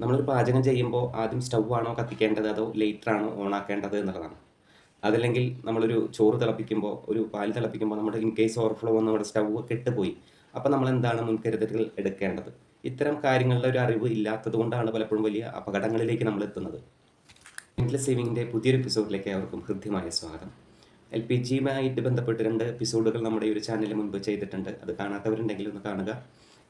നമ്മളൊരു പാചകം ചെയ്യുമ്പോൾ ആദ്യം സ്റ്റൗ ആണോ കത്തിക്കേണ്ടത് അതോ ലൈറ്റർ ആണോ ഓൺ ആക്കേണ്ടത് എന്നുള്ളതാണ്. അതല്ലെങ്കിൽ നമ്മളൊരു ചോറ് തിളപ്പിക്കുമ്പോൾ ഒരു പാൽ തിളപ്പിക്കുമ്പോൾ നമ്മുടെ ഇൻ കേസ് ഓവർഫ്ലോ വന്ന് നമ്മുടെ സ്റ്റൗ കെട്ടുപോയി. അപ്പോൾ നമ്മൾ എന്താണ് മുൻകരുതലുകൾ എടുക്കേണ്ടത്? ഇത്തരം കാര്യങ്ങളുടെ ഒരു അറിവ് ഇല്ലാത്തത് കൊണ്ടാണ് പലപ്പോഴും വലിയ അപകടങ്ങളിലേക്ക് നമ്മൾ എത്തുന്നത്. എൻഡ്ലെസ് സേവിങ്ങിന്റെ പുതിയൊരു എപ്പിസോഡിലേക്ക് അവർക്കും ഹൃദ്യമായ സ്വാഗതം. എൽ പി ജിയുമായിട്ട് ബന്ധപ്പെട്ട് രണ്ട് എപ്പിസോഡുകൾ നമ്മുടെ ഈ ഒരു ചാനലിൽ മുൻപ് ചെയ്തിട്ടുണ്ട്. അത് കാണാത്തവരുണ്ടെങ്കിൽ ഒന്ന് കാണുക.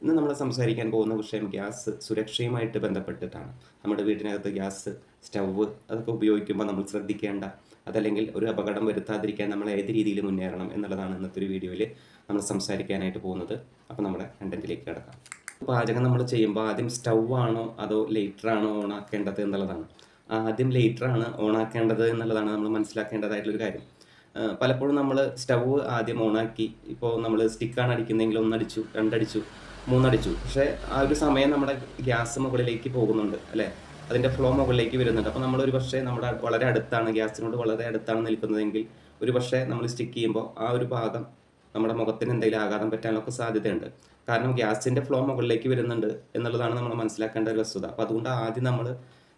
ഇന്ന് നമ്മൾ സംസാരിക്കാൻ പോകുന്ന വിഷയം ഗ്യാസ് സുരക്ഷയുമായിട്ട് ബന്ധപ്പെട്ടിട്ടാണ്. നമ്മുടെ വീടിനകത്ത് ഗ്യാസ് സ്റ്റൗവ് അതൊക്കെ ഉപയോഗിക്കുമ്പോൾ നമ്മൾ ശ്രദ്ധിക്കേണ്ട അതല്ലെങ്കിൽ ഒരു അപകടം വരുത്താതിരിക്കാൻ നമ്മൾ ഏത് രീതിയിൽ മുന്നേറണം എന്നുള്ളതാണ് ഇന്നത്തെ ഒരു വീഡിയോയിൽ നമ്മൾ സംസാരിക്കാനായിട്ട് പോകുന്നത്. അപ്പോൾ നമ്മുടെ കണ്ടന്റിലേക്ക് കിടക്കാം. പാചകം നമ്മൾ ചെയ്യുമ്പോൾ ആദ്യം സ്റ്റൗ ആണോ അതോ ലൈറ്റർ ആണോ ഓണാക്കേണ്ടത് എന്നുള്ളതാണ്. ആദ്യം ഓൺ ആക്കേണ്ടത് എന്നുള്ളതാണ് നമ്മൾ മനസ്സിലാക്കേണ്ടതായിട്ടുള്ളൊരു കാര്യം. പലപ്പോഴും നമ്മൾ സ്റ്റവ് ആദ്യം ഓണാക്കി ഇപ്പോൾ നമ്മൾ സ്റ്റിക്കാണ് അടിക്കുന്നതെങ്കിൽ ഒന്നടിച്ചു രണ്ടടിച്ചു മൂന്നടിച്ചു. പക്ഷേ ആ ഒരു സമയം നമ്മുടെ ഗ്യാസ് മുകളിലേക്ക് പോകുന്നുണ്ട് അല്ലേ? അതിന്റെ ഫ്ലോ മുകളിലേക്ക് വരുന്നുണ്ട്. അപ്പോൾ നമ്മൾ ഒരു പക്ഷേ നമ്മുടെ വളരെ അടുത്താണ് ഗ്യാസിനോട് വളരെ അടുത്താണ് നിൽക്കുന്നതെങ്കിൽ ഒരു പക്ഷേ നമ്മൾ സ്റ്റിക്ക് ചെയ്യുമ്പോൾ ആ ഒരു ഭാഗം നമ്മുടെ മുഖത്തിന് എന്തെങ്കിലും ആഘാതം പറ്റാനൊക്കെ സാധ്യതയുണ്ട്. കാരണം ഗ്യാസിന്റെ ഫ്ലോ മുകളിലേക്ക് വരുന്നുണ്ട് എന്നുള്ളതാണ് നമ്മൾ മനസ്സിലാക്കേണ്ട ഒരു വസ്തുത. അപ്പോൾ അതുകൊണ്ട് ആദ്യം നമ്മൾ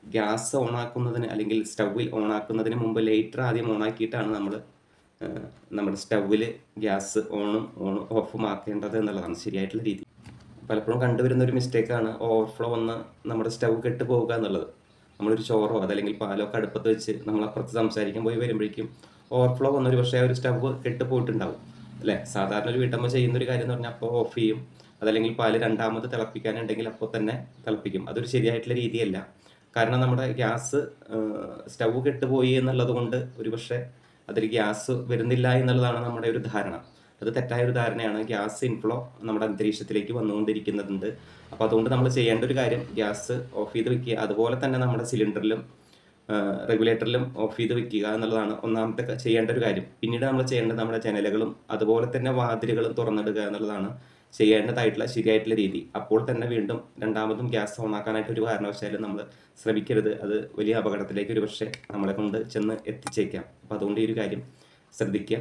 ഗ്യാസ് ഓണാക്കുന്നതിന് അല്ലെങ്കിൽ സ്റ്റൗവിൽ ഓണാക്കുന്നതിന് മുമ്പ് ലൈറ്റർ ആദ്യം ഓണാക്കിയിട്ടാണ് നമ്മൾ നമ്മുടെ സ്റ്റൗവിൽ ഗ്യാസ് ഓണും ഓണും ഓഫും ആക്കേണ്ടത് എന്നുള്ളതാണ് ശരിയായിട്ടുള്ള രീതി. പലപ്പോഴും കണ്ടുവരുന്ന ഒരു മിസ്റ്റേക്കാണ് ഓവർഫ്ലോ വന്ന് നമ്മുടെ സ്റ്റൗ കെട്ട് പോവുക എന്നുള്ളത്. നമ്മളൊരു ചോറോ അതല്ലെങ്കിൽ പാലോ ഒക്കെ അടുപ്പത്ത് വെച്ച് നമ്മൾ അപ്പുറത്ത് സംസാരിക്കാൻ പോയി വരുമ്പോഴേക്കും ഓവർഫ്ലോ വന്നൊരു പക്ഷേ ഒരു സ്റ്റൗ കെട്ട് പോയിട്ടുണ്ടാവും. അല്ലേ? സാധാരണ ഒരു വീട്ടമ്മ ചെയ്യുന്ന ഒരു കാര്യം എന്ന് പറഞ്ഞാൽ അപ്പോൾ ഓഫ് ചെയ്യും. അതല്ലെങ്കിൽ പാൽ രണ്ടാമത് തിളപ്പിക്കാനുണ്ടെങ്കിൽ അപ്പോൾ തന്നെ തിളപ്പിക്കും. അതൊരു ശരിയായിട്ടുള്ള രീതിയല്ല. കാരണം നമ്മുടെ ഗ്യാസ് സ്റ്റൗ കെട്ടുപോയി എന്നുള്ളത് കൊണ്ട് ഒരു പക്ഷേ അതിൽ ഗ്യാസ് വരുന്നില്ല എന്നുള്ളതാണ് നമ്മുടെ ഒരു ധാരണ. അത് തെറ്റായ ഒരു ധാരണയാണ്. ഗ്യാസ് ഇൻഫ്ലോ നമ്മുടെ അന്തരീക്ഷത്തിലേക്ക് വന്നുകൊണ്ടിരിക്കുന്നുണ്ട്. അപ്പോൾ അതുകൊണ്ട് നമ്മൾ ചെയ്യേണ്ട ഒരു കാര്യം ഗ്യാസ് ഓഫ് ചെയ്ത് വെക്കുക. അതുപോലെ തന്നെ നമ്മുടെ സിലിണ്ടറിലും റെഗുലേറ്ററിലും ഓഫ് ചെയ്ത് വെക്കുക എന്നുള്ളതാണ് ഒന്നാമത്തെ ചെയ്യേണ്ട ഒരു കാര്യം. പിന്നീട് നമ്മൾ ചെയ്യേണ്ടത് നമ്മുടെ ജനലുകളും അതുപോലെ തന്നെ വാതിലുകളും തുറന്നിടുക എന്നുള്ളതാണ് ചെയ്യേണ്ടതായിട്ടുള്ള ശരിയായിട്ടുള്ള രീതി. അപ്പോൾ തന്നെ വീണ്ടും രണ്ടാമതും ഗ്യാസ് ഓണാക്കാനായിട്ട് ഒരു കാരണവശാലും നമ്മൾ ശ്രമിക്കരുത്. അത് വലിയ അപകടത്തിലേക്ക് ഒരു പക്ഷേ നമ്മളെ കൊണ്ട് ചെന്ന് എത്തിച്ചേക്കാം. അപ്പോൾ അതുകൊണ്ട് ഈ ഒരു കാര്യം ശ്രദ്ധിക്കുക.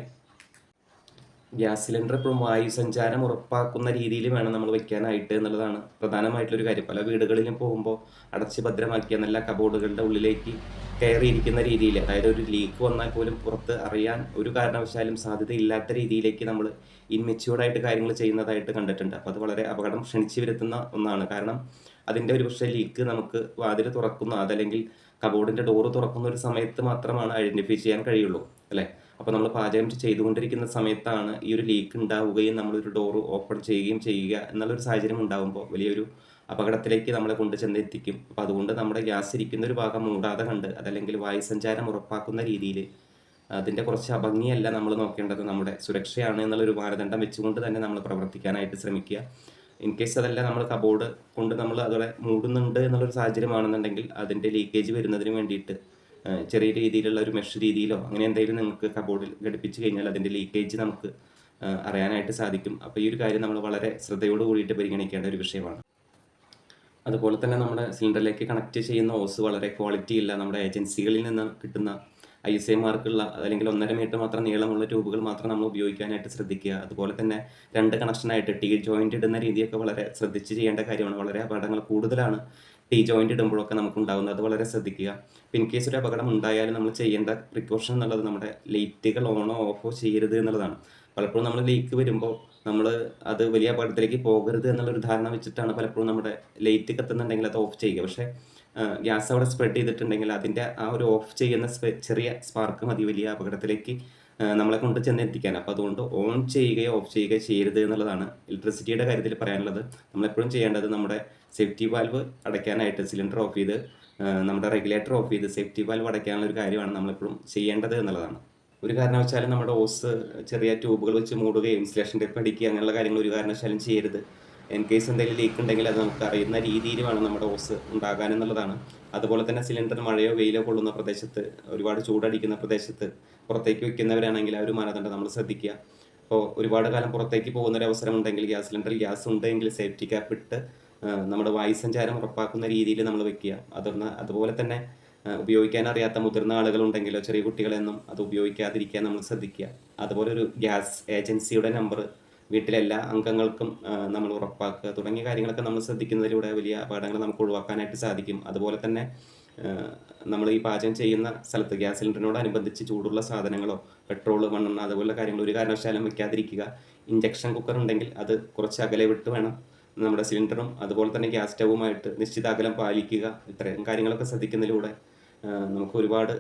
ഗ്യാസ് സിലിണ്ടർ എപ്പോഴും വായു സഞ്ചാരം ഉറപ്പാക്കുന്ന രീതിയിൽ വേണം നമ്മൾ വെക്കാനായിട്ട് എന്നുള്ളതാണ് പ്രധാനമായിട്ടുള്ളൊരു കാര്യം. പല വീടുകളിലും പോകുമ്പോൾ അടച്ച് ഭദ്രമാക്കിയ നല്ല കബോർഡുകളുടെ ഉള്ളിലേക്ക് കയറിയിരിക്കുന്ന രീതിയിൽ അതായത് ഒരു ലീക്ക് വന്നാൽ പോലും പുറത്ത് അറിയാൻ ഒരു കാരണവശാലും സാധ്യതയില്ലാത്ത രീതിയിലേക്ക് നമ്മൾ ഇൻമെച്യൂർഡായിട്ട് കാര്യങ്ങൾ ചെയ്യുന്നതായിട്ട് കണ്ടിട്ടുണ്ട്. അപ്പോൾ അത് വളരെ അപകടം ക്ഷണിച്ചു വരുത്തുന്ന ഒന്നാണ്. കാരണം അതിന്റെ ഒരു പക്ഷേ ലീക്ക് നമുക്ക് വാതിൽ തുറക്കുന്ന. അതല്ലെങ്കിൽ കബോർഡിന്റെ ഡോറ് തുറക്കുന്ന ഒരു സമയത്ത് മാത്രമാണ് ഐഡന്റിഫൈ ചെയ്യാൻ കഴിയുള്ളൂ അല്ലേ? അപ്പോൾ നമ്മൾ പാചകം ചെയ്തുകൊണ്ടിരിക്കുന്ന സമയത്താണ് ഈ ഒരു ലീക്ക് ഉണ്ടാവുകയും നമ്മളൊരു ഡോറ് ഓപ്പൺ ചെയ്യുകയും ചെയ്യുക എന്നുള്ളൊരു സാഹചര്യം ഉണ്ടാകുമ്പോൾ വലിയൊരു അപകടത്തിലേക്ക് നമ്മളെ കൊണ്ട് ചെന്നെത്തിക്കും. അപ്പോൾ അതുകൊണ്ട് നമ്മുടെ ഗ്യാസ് ഇരിക്കുന്ന ഒരു ഭാഗം മൂടാതെ കണ്ട് അതല്ലെങ്കിൽ വായുസഞ്ചാരം ഉറപ്പാക്കുന്ന രീതിയിൽ അതിന്റെ കുറച്ച് അഭംഗിയല്ല നമ്മൾ നോക്കേണ്ടത്. നമ്മുടെ സുരക്ഷയാണ് എന്നുള്ളൊരു മാനദണ്ഡം വെച്ചുകൊണ്ട് തന്നെ നമ്മൾ പ്രവർത്തിക്കാനായിട്ട് ശ്രമിക്കുക. ഇൻ കേസ് അതല്ല നമ്മൾ കബോർഡ് കൊണ്ട് നമ്മൾ അതോടെ മൂടുന്നുണ്ട് എന്നുള്ളൊരു സാഹചര്യമാണെന്നുണ്ടെങ്കിൽ അതിന്റെ ലീക്കേജ് വരുന്നതിന് വേണ്ടിയിട്ട് ചെറിയ രീതിയിലുള്ള ഒരു മെഷ് രീതിയിലോ അങ്ങനെ എന്തെങ്കിലും നിങ്ങൾക്ക് കബോർഡിൽ ഘടിപ്പിച്ച് കഴിഞ്ഞാൽ അതിന്റെ ലീക്കേജ് നമുക്ക് അറിയാനായിട്ട് സാധിക്കും. അപ്പോൾ ഈ ഒരു കാര്യം നമ്മൾ വളരെ ശ്രദ്ധയോട് കൂടിയിട്ട് പരിഗണിക്കേണ്ട ഒരു വിഷയമാണ്. അതുപോലെ തന്നെ നമ്മുടെ സിലിണ്ടറിലേക്ക് കണക്ട് ചെയ്യുന്ന ഓസ് വളരെ ക്വാളിറ്റി ഇല്ല നമ്മുടെ ഏജൻസികളിൽ നിന്ന് കിട്ടുന്ന ഐ എസ് ഐ മാർക്കുള്ള അല്ലെങ്കിൽ ഒന്നര മീറ്റർ മാത്രം നീളമുള്ള ട്യൂബുകൾ മാത്രം നമ്മൾ ഉപയോഗിക്കാനായിട്ട് ശ്രദ്ധിക്കുക. അതുപോലെ തന്നെ രണ്ട് കണക്ഷനായിട്ട് ടീ ജോയിന്റ് ഇടുന്ന രീതിയൊക്കെ വളരെ ശ്രദ്ധിച്ച് ചെയ്യേണ്ട കാര്യമാണ്. വളരെ അപകടങ്ങൾ കൂടുതലാണ് ടീ ജോയിന്റ് ഇടുമ്പോഴൊക്കെ നമുക്ക് ഉണ്ടാകുന്നത് അത് വളരെ ശ്രദ്ധിക്കുക. ഇൻ കേസ് ഒരു അപകടം ഉണ്ടായാലും നമ്മൾ ചെയ്യേണ്ട പ്രിക്കോഷൻ എന്നുള്ളത് നമ്മുടെ ലൈറ്റുകൾ ഓണോ ഓഫോ ചെയ്യരുത് എന്നുള്ളതാണ്. പലപ്പോഴും നമ്മൾ ലീക്ക് വരുമ്പോൾ നമ്മൾ അത് വലിയ അപകടത്തിലേക്ക് പോകരുത് എന്നുള്ളൊരു ധാരണ വെച്ചിട്ടാണ് പലപ്പോഴും നമ്മുടെ ലൈറ്റ് കത്തുന്നുണ്ടെങ്കിൽ അത് ഓഫ് ചെയ്യുക. പക്ഷേ ഗ്യാസ് അവിടെ സ്പ്രെഡ് ചെയ്തിട്ടുണ്ടെങ്കിൽ അതിന്റെ ആ ഒരു ഓഫ് ചെയ്യുന്ന ചെറിയ സ്പാർക്ക് മതി വലിയ അപകടത്തിലേക്ക് നമ്മളെ കൊണ്ട് ചെന്നെത്തിക്കാൻ. അപ്പോൾ അതുകൊണ്ട് ഓൺ ചെയ്യുകയോ ഓഫ് ചെയ്യുകയോ ചെയ്യരുത് എന്നുള്ളതാണ് ഇലക്ട്രിസിറ്റിയുടെ കാര്യത്തിൽ പറയാനുള്ളത്. നമ്മളെപ്പോഴും ചെയ്യേണ്ടത് നമ്മുടെ സേഫ്റ്റി വാൽവ് അടയ്ക്കാനായിട്ട് സിലിണ്ടർ ഓഫ് ചെയ്ത് നമ്മുടെ റെഗുലേറ്റർ ഓഫ് ചെയ്ത് സേഫ്റ്റി വാൽവ് അടയ്ക്കാനുള്ള ഒരു കാര്യമാണ് നമ്മളെപ്പോഴും ചെയ്യേണ്ടത് എന്നുള്ളതാണ്. ഒരു കാരണവശാലും നമ്മുടെ ഓസ് ചെറിയ ട്യൂബുകൾ വെച്ച് മൂടുകയും ഇൻസുലേഷൻ ടെപ്പ് അടിക്കുക അങ്ങനെയുള്ള കാര്യങ്ങൾ ഒരു കാരണവശാലും ചെയ്യരുത്. ഇൻ കേസ് എന്തെങ്കിലും ലീക്ക് ഉണ്ടെങ്കിൽ അത് നമുക്ക് അറിയുന്ന രീതിയിൽ വേണം നമ്മുടെ ഓസ് ഉണ്ടാകാൻ എന്നുള്ളതാണ്. അതുപോലെ തന്നെ സിലിണ്ടർ മഴയോ വെയിലോ കൊള്ളുന്ന പ്രദേശത്ത് ഒരുപാട് ചൂടടിക്കുന്ന പ്രദേശത്ത് പുറത്തേക്ക് വെക്കുന്നവരാണെങ്കിൽ ആ ഒരു മാനദണ്ഡം നമ്മൾ ശ്രദ്ധിക്കുക. അപ്പോൾ ഒരുപാട് കാലം പുറത്തേക്ക് പോകുന്ന ഒരു അവസരം ഉണ്ടെങ്കിൽ ഗ്യാസ് സിലിണ്ടറിൽ ഗ്യാസ് ഉണ്ടെങ്കിൽ സേഫ്റ്റി ക്യാപ്പ് ഇട്ട് നമ്മുടെ വായു സഞ്ചാരം ഉറപ്പാക്കുന്ന രീതിയിൽ നമ്മൾ വെക്കുക. അതൊന്ന് അതുപോലെ തന്നെ ഉപയോഗിക്കാൻ അറിയാത്ത മുതിർന്ന ആളുകളുണ്ടെങ്കിലോ ചെറിയ കുട്ടികളെന്നും അത് ഉപയോഗിക്കാതിരിക്കാൻ നമ്മൾ ശ്രദ്ധിക്കുക. അതുപോലെ ഒരു ഗ്യാസ് ഏജൻസിയുടെ നമ്പർ വീട്ടിലെല്ലാ അംഗങ്ങൾക്കും നമ്മൾ ഉറപ്പാക്കുക. തുടങ്ങിയ കാര്യങ്ങളൊക്കെ നമ്മൾ ശ്രദ്ധിക്കുന്നതിലൂടെ വലിയ അപകടങ്ങൾ നമുക്ക് ഒഴിവാക്കാനായിട്ട് സാധിക്കും. അതുപോലെ തന്നെ നമ്മൾ ഈ പാചകം ചെയ്യുന്ന സ്ഥലത്ത് ഗ്യാസ് സിലിണ്ടറിനോടനുബന്ധിച്ച് ചൂടുള്ള സാധനങ്ങളോ പെട്രോൾ മണ്ണെണ്ണ അതുപോലുള്ള കാര്യങ്ങൾ ഒരു കാരണവശാലും വെക്കാതിരിക്കുക ഇഞ്ചക്ഷൻ കുക്കർ ഉണ്ടെങ്കിൽ അത് കുറച്ച് അകലെ വിട്ട് വേണം നമ്മുടെ സിലിണ്ടറും അതുപോലെ തന്നെ ഗ്യാസ് സ്റ്റവുമായിട്ട് നിശ്ചിത അകലം പാലിക്കുക. ഇത്രയും കാര്യങ്ങളൊക്കെ ശ്രദ്ധിക്കുന്നതിലൂടെ നമുക്ക് ഒരുപാട്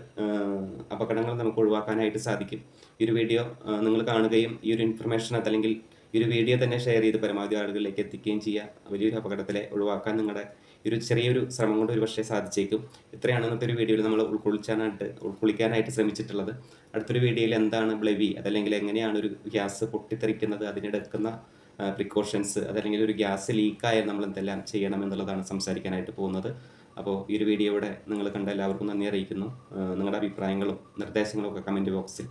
അപകടങ്ങൾ നമുക്ക് ഒഴിവാക്കാനായിട്ട് സാധിക്കും. ഈ ഒരു വീഡിയോ നിങ്ങൾ കാണുകയും ഈ ഒരു ഇൻഫർമേഷൻ അതല്ലെങ്കിൽ ഈ ഒരു വീഡിയോ തന്നെ ഷെയർ ചെയ്ത് പരമാവധി ആളുകളിലേക്ക് എത്തിക്കുകയും ചെയ്യുക. വലിയൊരു അപകടത്തിലെ ഒഴിവാക്കാൻ നിങ്ങളുടെ ഒരു ചെറിയൊരു ശ്രമം കൊണ്ട് ഒരു പക്ഷേ സാധിച്ചേക്കും. ഇത്രയാണ് ഇന്നത്തെ ഒരു വീഡിയോയിൽ നമ്മൾ ഉൾക്കൊള്ളിച്ചാനായിട്ട് ഉൾക്കൊള്ളിക്കാനായിട്ട് ശ്രമിച്ചിട്ടുള്ളത്. അടുത്തൊരു വീഡിയോയിൽ എന്താണ് ബ്ലെവി അതല്ലെങ്കിൽ എങ്ങനെയാണ് ഒരു ഗ്യാസ് പൊട്ടിത്തെറിക്കുന്നത് അതിനെടുക്കുന്ന പ്രിക്കോഷൻസ് അതല്ലെങ്കിൽ ഒരു ഗ്യാസ് ലീക്കായാൽ നമ്മൾ എന്തെല്ലാം ചെയ്യണം എന്നുള്ളതാണ് സംസാരിക്കാനായിട്ട് പോകുന്നത്. അപ്പോൾ ഈ ഒരു വീഡിയോ ഇവിടെ നിങ്ങൾ കണ്ട എല്ലാവർക്കും നന്ദി അറിയിക്കുന്നു. നിങ്ങളുടെ അഭിപ്രായങ്ങളും നിർദ്ദേശങ്ങളും ഒക്കെ കമന്റ് ബോക്സിൽ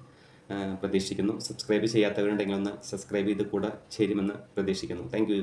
പ്രതീക്ഷിക്കുന്നു. സബ്സ്ക്രൈബ് ചെയ്യാത്തവരുണ്ടെങ്കിൽ ഒന്ന് സബ്സ്ക്രൈബ് ചെയ്ത് കൂടെ ചേരുമെന്ന് പ്രതീക്ഷിക്കുന്നു. താങ്ക്